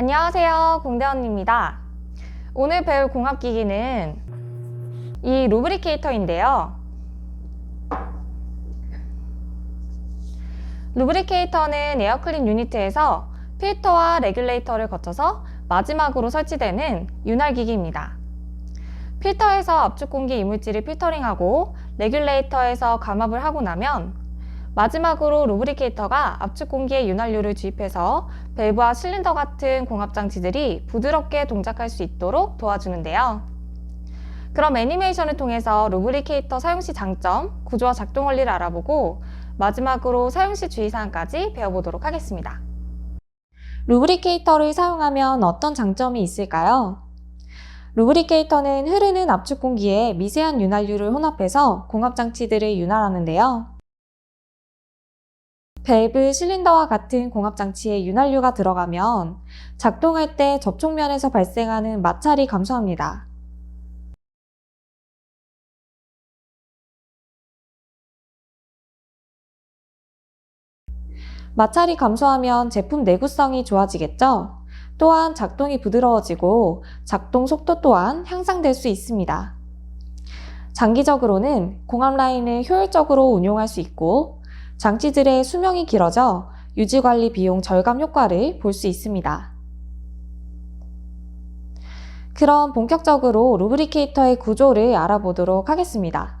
안녕하세요. 공대원입니다. 오늘 배울 공학기기는 이 루브리케이터인데요. 루브리케이터는 에어클린 유니트에서 필터와 레귤레이터를 거쳐서 마지막으로 설치되는 윤활기기입니다. 필터에서 압축 공기 이물질을 필터링하고 레귤레이터에서 감압을 하고 나면 마지막으로 루브리케이터가 압축 공기의 윤활유를 주입해서 밸브와 실린더 같은 공합 장치들이 부드럽게 동작할 수 있도록 도와주는데요. 그럼 애니메이션을 통해서 루브리케이터 사용 시 장점, 구조와 작동 원리를 알아보고 마지막으로 사용 시 주의사항까지 배워보도록 하겠습니다. 루브리케이터를 사용하면 어떤 장점이 있을까요? 루브리케이터는 흐르는 압축 공기에 미세한 윤활유를 혼합해서 공합 장치들을 윤활하는데요. 밸브, 실린더와 같은 공합 장치에 윤활유가 들어가면 작동할 때 접촉면에서 발생하는 마찰이 감소합니다. 마찰이 감소하면 제품 내구성이 좋아지겠죠? 또한 작동이 부드러워지고 작동 속도 또한 향상될 수 있습니다. 장기적으로는 공합 라인을 효율적으로 운용할 수 있고 장치들의 수명이 길어져 유지관리 비용 절감 효과를 볼 수 있습니다. 그럼 본격적으로 루브리케이터의 구조를 알아보도록 하겠습니다.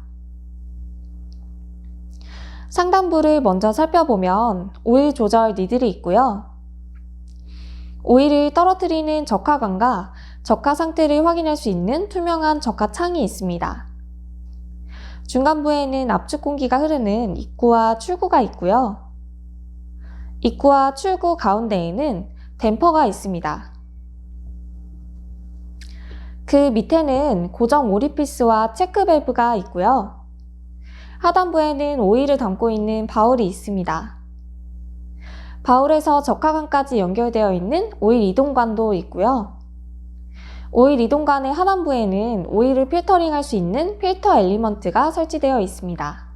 상단부를 먼저 살펴보면 오일 조절 니들이 있고요. 오일을 떨어뜨리는 적화관과 적화 상태를 확인할 수 있는 투명한 적화 창이 있습니다. 중간부에는 압축 공기가 흐르는 입구와 출구가 있고요. 입구와 출구 가운데에는 댐퍼가 있습니다. 그 밑에는 고정 오리피스와 체크 밸브가 있고요. 하단부에는 오일을 담고 있는 바울이 있습니다. 바울에서 적화관까지 연결되어 있는 오일 이동관도 있고요. 오일 이동관의 하단부에는 오일을 필터링 할 수 있는 필터 엘리먼트가 설치되어 있습니다.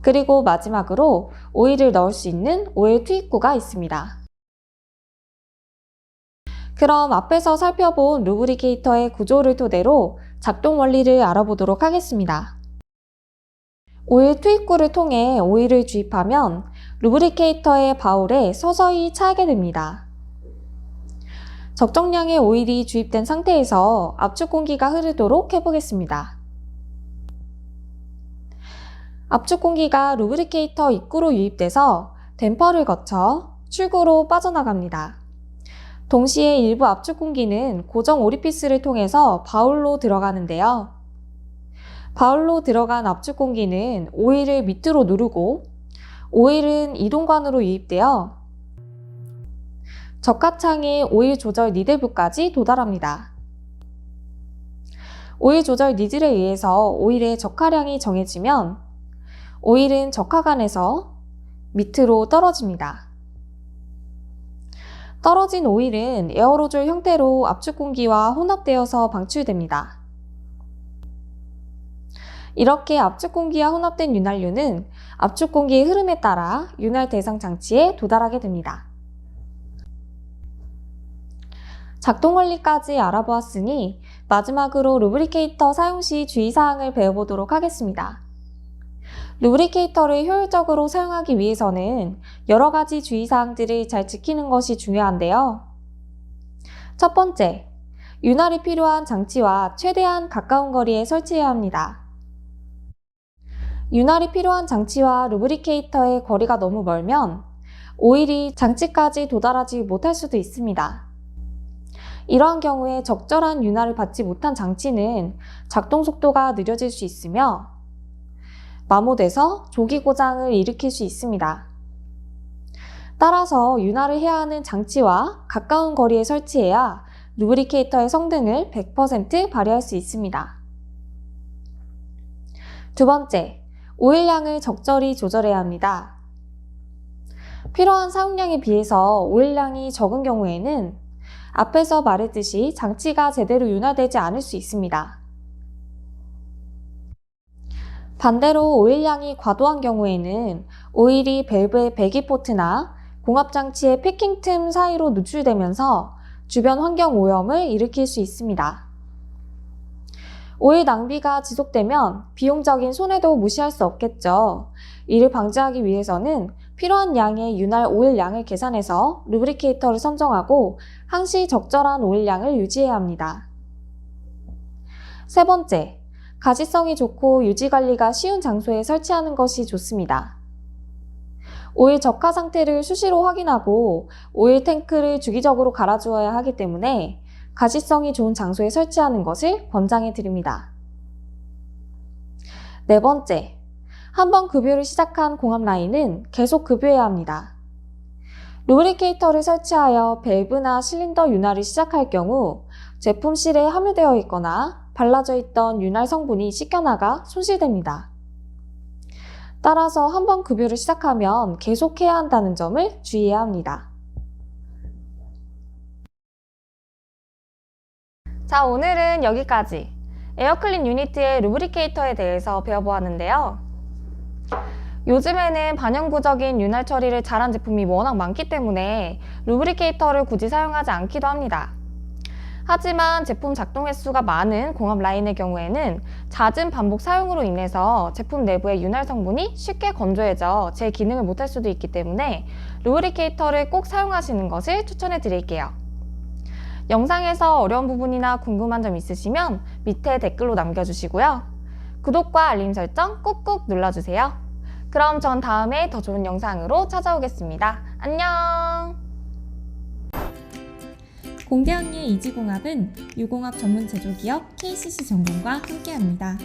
그리고 마지막으로 오일을 넣을 수 있는 오일 투입구가 있습니다. 그럼 앞에서 살펴본 루브리케이터의 구조를 토대로 작동 원리를 알아보도록 하겠습니다. 오일 투입구를 통해 오일을 주입하면 루브리케이터의 바울에 서서히 차게 됩니다. 적정량의 오일이 주입된 상태에서 압축 공기가 흐르도록 해보겠습니다. 압축 공기가 루브리케이터 입구로 유입돼서 댐퍼를 거쳐 출구로 빠져나갑니다. 동시에 일부 압축 공기는 고정 오리피스를 통해서 바울로 들어가는데요. 바울로 들어간 압축 공기는 오일을 밑으로 누르고 오일은 이동관으로 유입되어 적합창의 오일 조절 니들부까지 도달합니다. 오일 조절 니들에 의해서 오일의 적화량이 정해지면 오일은 적화관에서 밑으로 떨어집니다. 떨어진 오일은 에어로졸 형태로 압축 공기와 혼합되어서 방출됩니다. 이렇게 압축 공기와 혼합된 윤활유는 압축 공기의 흐름에 따라 윤활 대상 장치에 도달하게 됩니다. 작동 원리까지 알아보았으니 마지막으로 루브리케이터 사용 시 주의사항을 배워보도록 하겠습니다. 루브리케이터를 효율적으로 사용하기 위해서는 여러 가지 주의사항들을 잘 지키는 것이 중요한데요. 첫 번째, 윤활이 필요한 장치와 최대한 가까운 거리에 설치해야 합니다. 윤활이 필요한 장치와 루브리케이터의 거리가 너무 멀면 오일이 장치까지 도달하지 못할 수도 있습니다. 이러한 경우에 적절한 윤활을 받지 못한 장치는 작동 속도가 느려질 수 있으며 마모돼서 조기 고장을 일으킬 수 있습니다. 따라서 윤활을 해야 하는 장치와 가까운 거리에 설치해야 루브리케이터의 성능을 100% 발휘할 수 있습니다. 두 번째, 오일량을 적절히 조절해야 합니다. 필요한 사용량에 비해서 오일량이 적은 경우에는 앞에서 말했듯이 장치가 제대로 윤활되지 않을 수 있습니다. 반대로 오일량이 과도한 경우에는 오일이 밸브의 배기포트나 공합장치의 패킹 틈 사이로 노출되면서 주변 환경 오염을 일으킬 수 있습니다. 오일 낭비가 지속되면 비용적인 손해도 무시할 수 없겠죠. 이를 방지하기 위해서는 필요한 양의 윤활 오일 양을 계산해서 루브리케이터를 선정하고 항시 적절한 오일 양을 유지해야 합니다. 세 번째, 가시성이 좋고 유지 관리가 쉬운 장소에 설치하는 것이 좋습니다. 오일 적화 상태를 수시로 확인하고 오일 탱크를 주기적으로 갈아주어야 하기 때문에 가시성이 좋은 장소에 설치하는 것을 권장해 드립니다. 네 번째, 한번 급유를 시작한 공합 라인은 계속 급유해야 합니다. 루브리케이터를 설치하여 밸브나 실린더 윤활을 시작할 경우 제품 실에 함유되어 있거나 발라져 있던 윤활 성분이 씻겨나가 손실됩니다. 따라서 한번 급유를 시작하면 계속해야 한다는 점을 주의해야 합니다. 자, 오늘은 여기까지 에어클린 유니트의 루브리케이터에 대해서 배워보았는데요. 요즘에는 반영구적인 윤활 처리를 잘한 제품이 워낙 많기 때문에 루브리케이터를 굳이 사용하지 않기도 합니다. 하지만 제품 작동 횟수가 많은 공합 라인의 경우에는 잦은 반복 사용으로 인해서 제품 내부의 윤활 성분이 쉽게 건조해져 제 기능을 못할 수도 있기 때문에 루브리케이터를 꼭 사용하시는 것을 추천해 드릴게요. 영상에서 어려운 부분이나 궁금한 점 있으시면 밑에 댓글로 남겨주시고요. 구독과 알림 설정 꾹꾹 눌러주세요. 그럼 전 다음에 더 좋은 영상으로 찾아오겠습니다. 안녕! 공대학리의 이지공합은 유공합 전문 제조기업 KCC 전공과 함께합니다.